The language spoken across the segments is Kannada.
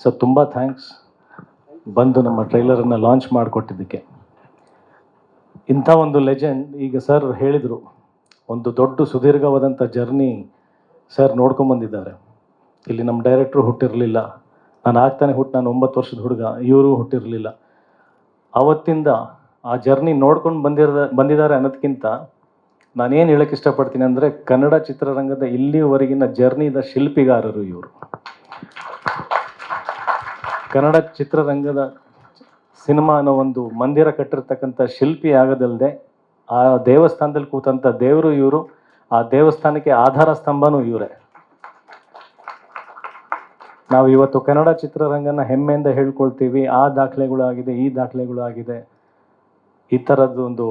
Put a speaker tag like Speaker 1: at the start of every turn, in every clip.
Speaker 1: ಸೊ ತುಂಬ ಥ್ಯಾಂಕ್ಸ್ ಬಂದು ನಮ್ಮ ಟ್ರೈಲರನ್ನು ಲಾಂಚ್ ಮಾಡಿಕೊಟ್ಟಿದ್ದಕ್ಕೆ. ಇಂಥ ಒಂದು ಲೆಜೆಂಡ್ ಈಗ ಸರ್ ಹೇಳಿದರು. ಒಂದು ದೊಡ್ಡ ಸುದೀರ್ಘವಾದಂಥ ಜರ್ನಿ ಸರ್ ನೋಡ್ಕೊಂಬಂದಿದ್ದಾರೆ. ಇಲ್ಲಿ ನಮ್ಮ ಡೈರೆಕ್ಟ್ರು ಹುಟ್ಟಿರಲಿಲ್ಲ. ನಾನು ಆಗ್ತಾನೆ ಹುಟ್ಟು, ನಾನು ಒಂಬತ್ತು ವರ್ಷದ ಹುಡುಗ, ಇವರು ಹುಟ್ಟಿರಲಿಲ್ಲ. ಆವತ್ತಿಂದ ಆ ಜರ್ನಿ ನೋಡ್ಕೊಂಡು ಬಂದಿರ ಬಂದಿದ್ದಾರೆ ಅನ್ನೋದಕ್ಕಿಂತ ನಾನೇನು ಹೇಳಕ್ಕೆ ಇಷ್ಟಪಡ್ತೀನಿ ಅಂದರೆ ಕನ್ನಡ ಚಿತ್ರರಂಗದ ಇಲ್ಲಿವರೆಗಿನ ಜರ್ನಿದ ಶಿಲ್ಪಿಗಾರರು ಇವರು. ಕನ್ನಡ ಚಿತ್ರರಂಗದ ಸಿನಿಮಾ ಅನ್ನೋ ಒಂದು ಮಂದಿರ ಕಟ್ಟಿರ್ತಕ್ಕಂಥ ಶಿಲ್ಪಿ ಆಗದಲ್ಲದೆ ಆ ದೇವಸ್ಥಾನದಲ್ಲಿ ಕೂತಂಥ ದೇವರು ಇವರು, ಆ ದೇವಸ್ಥಾನಕ್ಕೆ ಆಧಾರ ಸ್ತಂಭನೂ ಇವರೇ. ನಾವು ಇವತ್ತು ಕನ್ನಡ ಚಿತ್ರರಂಗನ ಹೆಮ್ಮೆಯಿಂದ ಹೇಳ್ಕೊಳ್ತೀವಿ, ಆ ದಾಖಲೆಗಳಾಗಿದೆ ಈ ದಾಖಲೆಗಳಾಗಿದೆ ಈ ಥರದ್ದೊಂದು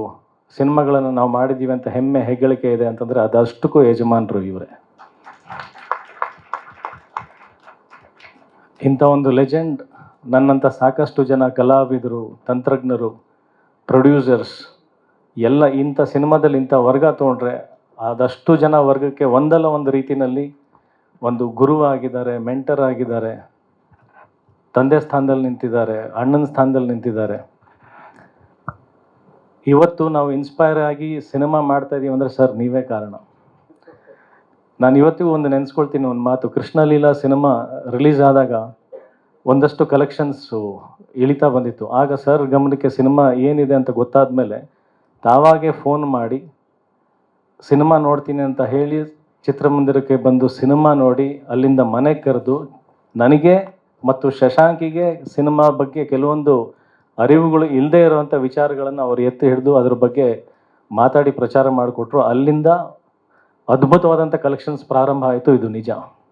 Speaker 1: ಸಿನಿಮಾಗಳನ್ನು ನಾವು ಮಾಡಿದ್ದೀವಿ ಅಂತ ಹೆಮ್ಮೆ, ಹೆಗ್ಗಳಿಕೆ ಇದೆ ಅಂತಂದರೆ ಅದಷ್ಟಕ್ಕೂ ಯಜಮಾನರು ಇವರೇ. ಇಂಥ ಒಂದು ಲೆಜೆಂಡ್ ನನ್ನಂಥ ಸಾಕಷ್ಟು ಜನ ಕಲಾವಿದರು, ತಂತ್ರಜ್ಞರು ಪ್ರೊಡ್ಯೂಸರ್ಸ್ ಎಲ್ಲ ಇಂಥ ಸಿನಿಮಾದಲ್ಲಿ ಇಂಥ ವರ್ಗ ತೊಗೊಂಡ್ರೆ ಆದಷ್ಟು ಜನ ವರ್ಗಕ್ಕೆ ಒಂದಲ್ಲ ಒಂದು ರೀತಿಯಲ್ಲಿ ಒಂದು ಗುರು ಆಗಿದ್ದಾರೆ ಮೆಂಟರ್ ಆಗಿದ್ದಾರೆ, ತಂದೆ ಸ್ಥಾನದಲ್ಲಿ ನಿಂತಿದ್ದಾರೆ, ಅಣ್ಣನ ಸ್ಥಾನದಲ್ಲಿ ನಿಂತಿದ್ದಾರೆ. ಇವತ್ತು ನಾವು ಇನ್ಸ್ಪೈರ್ ಆಗಿ ಸಿನಿಮಾ ಮಾಡ್ತಾ ಇದೀವಿ ಅಂದರೆ ಸರ್ ನೀವೇ ಕಾರಣ. ನಾನು ಇವತ್ತಿಗೂ ಒಂದು ನೆನೆಸ್ಕೊಳ್ತೀನಿ ಒಂದು ಮಾತು. ಕೃಷ್ಣಲೀಲಾ ಸಿನಿಮಾ ರಿಲೀಸ್ ಆದಾಗ ಒಂದಷ್ಟು ಕಲೆಕ್ಷನ್ಸು ಇಳಿತಾ ಬಂದಿತ್ತು. ಆಗ ಸರ್ ಗಮನಕ್ಕೆ ಸಿನಿಮಾ ಏನಿದೆ ಅಂತ ಗೊತ್ತಾದ ಮೇಲೆ ತಾವಾಗೆ ಫೋನ್ ಮಾಡಿ, ಸಿನಿಮಾ ನೋಡ್ತೀನಿ ಅಂತ ಹೇಳಿ ಚಿತ್ರಮಂದಿರಕ್ಕೆ ಬಂದು ಸಿನಿಮಾ ನೋಡಿ, ಅಲ್ಲಿಂದ ಮನೆ ಕರೆದು ನನಗೆ ಮತ್ತು ಶಶಾಂಕಿಗೆ ಸಿನಿಮಾ ಬಗ್ಗೆ ಕೆಲವೊಂದು ಅರಿವುಗಳು ಇಲ್ಲದೆ ಇರುವಂಥ ವಿಚಾರಗಳನ್ನು ಅವರು ಎತ್ತಿ ಹಿಡಿದು ಅದ್ರ ಬಗ್ಗೆ ಮಾತಾಡಿ ಪ್ರಚಾರ ಮಾಡಿಕೊಟ್ರು. ಅಲ್ಲಿಂದ ಅದ್ಭುತವಾದಂಥ ಕಲೆಕ್ಷನ್ಸ್ ಪ್ರಾರಂಭ ಆಯಿತು ಇದು ನಿಜ.